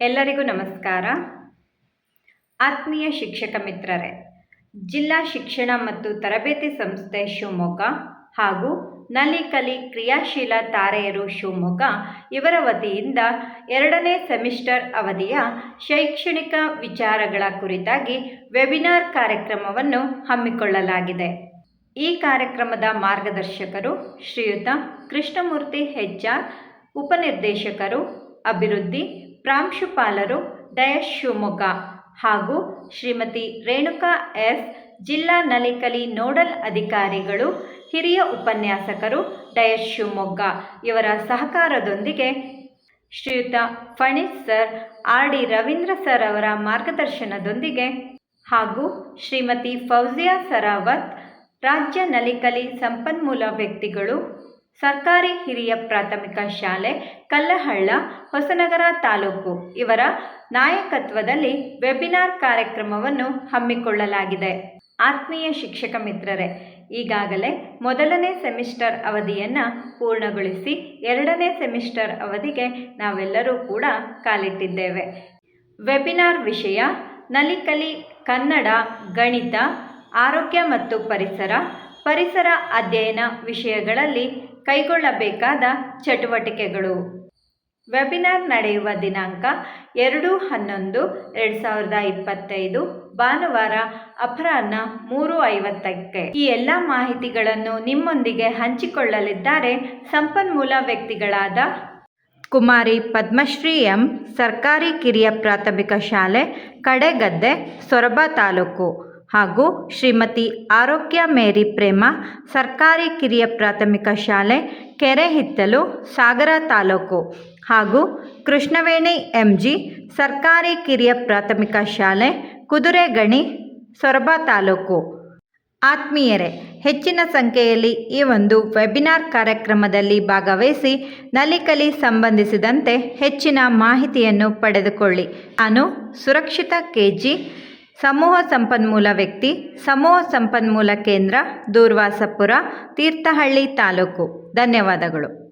ಎಲ್ಲರಿಗೂ ನಮಸ್ಕಾರ. ಆತ್ಮೀಯ ಶಿಕ್ಷಕ ಮಿತ್ರರೇ, ಜಿಲ್ಲಾ ಶಿಕ್ಷಣ ಮತ್ತು ತರಬೇತಿ ಸಂಸ್ಥೆ ಶಿವಮೊಗ್ಗ ಹಾಗೂ ನಲಿಕಲಿ ಕ್ರಿಯಾಶೀಲ ತಾರೆಯರು ಶಿವಮೊಗ್ಗ ಇವರ ವತಿಯಿಂದ ಎರಡನೇ ಸೆಮಿಸ್ಟರ್ ಅವಧಿಯ ಶೈಕ್ಷಣಿಕ ವಿಚಾರಗಳ ಕುರಿತಾಗಿ ವೆಬಿನಾರ್ ಕಾರ್ಯಕ್ರಮವನ್ನು ಹಮ್ಮಿಕೊಳ್ಳಲಾಗಿದೆ. ಈ ಕಾರ್ಯಕ್ರಮದ ಮಾರ್ಗದರ್ಶಕರು ಶ್ರೀಯುತ ಕೃಷ್ಣಮೂರ್ತಿ ಹೆಜ್ಜಾರ್ ಉಪನಿರ್ದೇಶಕರು ಅಭಿವೃದ್ಧಿ ಪ್ರಾಂಶುಪಾಲರು ಡಯಶ್ ಶಿವಮೊಗ್ಗ ಹಾಗೂ ಶ್ರೀಮತಿ ರೇಣುಕಾ ಎಸ್ ಜಿಲ್ಲಾ ನಲಿಕಲಿ ನೋಡಲ್ ಅಧಿಕಾರಿಗಳು, ಹಿರಿಯ ಉಪನ್ಯಾಸಕರು ಡಯಶ್ ಶಿವಮೊಗ್ಗ. ಇವರ ಸಹಕಾರದೊಂದಿಗೆ ಶ್ರೀಯುತ Phanish sir R D Ravindra sir ಅವರ ಮಾರ್ಗದರ್ಶನದೊಂದಿಗೆ ಹಾಗೂ ಶ್ರೀಮತಿ ಫೌಜಿಯಾ ಸರಾವತ್, ರಾಜ್ಯ ನಲಿಕಲಿ ಸಂಪನ್ಮೂಲ ವ್ಯಕ್ತಿಗಳು ಸರ್ಕಾರಿ ಹಿರಿಯ ಪ್ರಾಥಮಿಕ ಶಾಲೆ, ಕಲ್ಲಹಳ್ಳ, ಹೊಸನಗರ ತಾಲೂಕು. ಇವರ ನಾಯಕತ್ವದಲ್ಲಿ ವೆಬಿನಾರ್ ಕಾರ್ಯಕ್ರಮವನ್ನು ಹಮ್ಮಿಕೊಳ್ಳಲಾಗಿದೆ. ಆತ್ಮೀಯ ಶಿಕ್ಷಕ ಮಿತ್ರರೇ, ಈಗಾಗಲೇ ಮೊದಲನೇ ಸೆಮಿಸ್ಟರ್ ಅವಧಿಯನ್ನು ಪೂರ್ಣಗೊಳಿಸಿ ಎರಡನೇ ಸೆಮಿಸ್ಟರ್ ಅವಧಿಗೆ ನಾವೆಲ್ಲರೂ ಕೂಡ ಕಾಲಿಟ್ಟಿದ್ದೇವೆ. ವೆಬಿನಾರ್ ವಿಷಯ ನಲಿಕಲಿ ಕನ್ನಡ, ಗಣಿತ, ಆರೋಗ್ಯ ಮತ್ತು ಪರಿಸರ ಪರಿಸರ ಅಧ್ಯಯನ ವಿಷಯಗಳಲ್ಲಿ ಕೈಗೊಳ್ಳಬೇಕಾದ ಚಟುವಟಿಕೆಗಳು. ವೆಬಿನಾರ್ ನಡೆಯುವ ದಿನಾಂಕ ಎರಡು ಹನ್ನೊಂದು ಎರಡು ಸಾವಿರದ ಇಪ್ಪತ್ತೈದು ಭಾನುವಾರ ಅಪರಾಹ್ನ ಮೂರು ಐವತ್ತಕ್ಕೆ. ಈ ಎಲ್ಲ ಮಾಹಿತಿಗಳನ್ನು ನಿಮ್ಮೊಂದಿಗೆ ಹಂಚಿಕೊಳ್ಳಲಿದ್ದಾರೆ ಸಂಪನ್ಮೂಲ ವ್ಯಕ್ತಿಗಳಾದ ಕುಮಾರಿ ಪದ್ಮಶ್ರೀ ಎಂ, ಸರ್ಕಾರಿ ಕಿರಿಯ ಪ್ರಾಥಮಿಕ ಶಾಲೆ, ಕಡೆಗದ್ದೆ, ಸೊರಬ ತಾಲೂಕು. ಹಾಗೂ ಶ್ರೀಮತಿ ಆರೋಗ್ಯ ಮೇರಿ ಪ್ರೇಮ ಸರ್ಕಾರಿ ಕಿರಿಯ ಪ್ರಾಥಮಿಕ ಶಾಲೆ ಕೆರೆಹಿತ್ತಲು ಸಾಗರ ತಾಲೂಕು ಹಾಗೂ ಕೃಷ್ಣವೇಣಿ ಎಂ ಜಿ ಸರ್ಕಾರಿ ಕಿರಿಯ ಪ್ರಾಥಮಿಕ ಶಾಲೆ ಕುದುರೆಗಣಿ ಸೊರಬ ತಾಲೂಕು. ಆತ್ಮೀಯರೇ, ಹೆಚ್ಚಿನ ಸಂಖ್ಯೆಯಲ್ಲಿ ಈ ಒಂದು ವೆಬಿನಾರ್ ಕಾರ್ಯಕ್ರಮದಲ್ಲಿ ಭಾಗವಹಿಸಿ ನಲಿಕಲಿ ಸಂಬಂಧಿಸಿದಂತೆ ಹೆಚ್ಚಿನ ಮಾಹಿತಿಯನ್ನು ಪಡೆದುಕೊಳ್ಳಿ. ನಾನು ಸುರಕ್ಷಿತ ಕೆಜಿ ಸಮೂಹ ಸಂಪನ್ಮೂಲ ವ್ಯಕ್ತಿ ಸಮೂಹ ಸಂಪನ್ಮೂಲ ಕೇಂದ್ರ ದೂರ್ವಾಸಪುರ ತೀರ್ಥಹಳ್ಳಿ ತಾಲೂಕು. ಧನ್ಯವಾದಗಳು.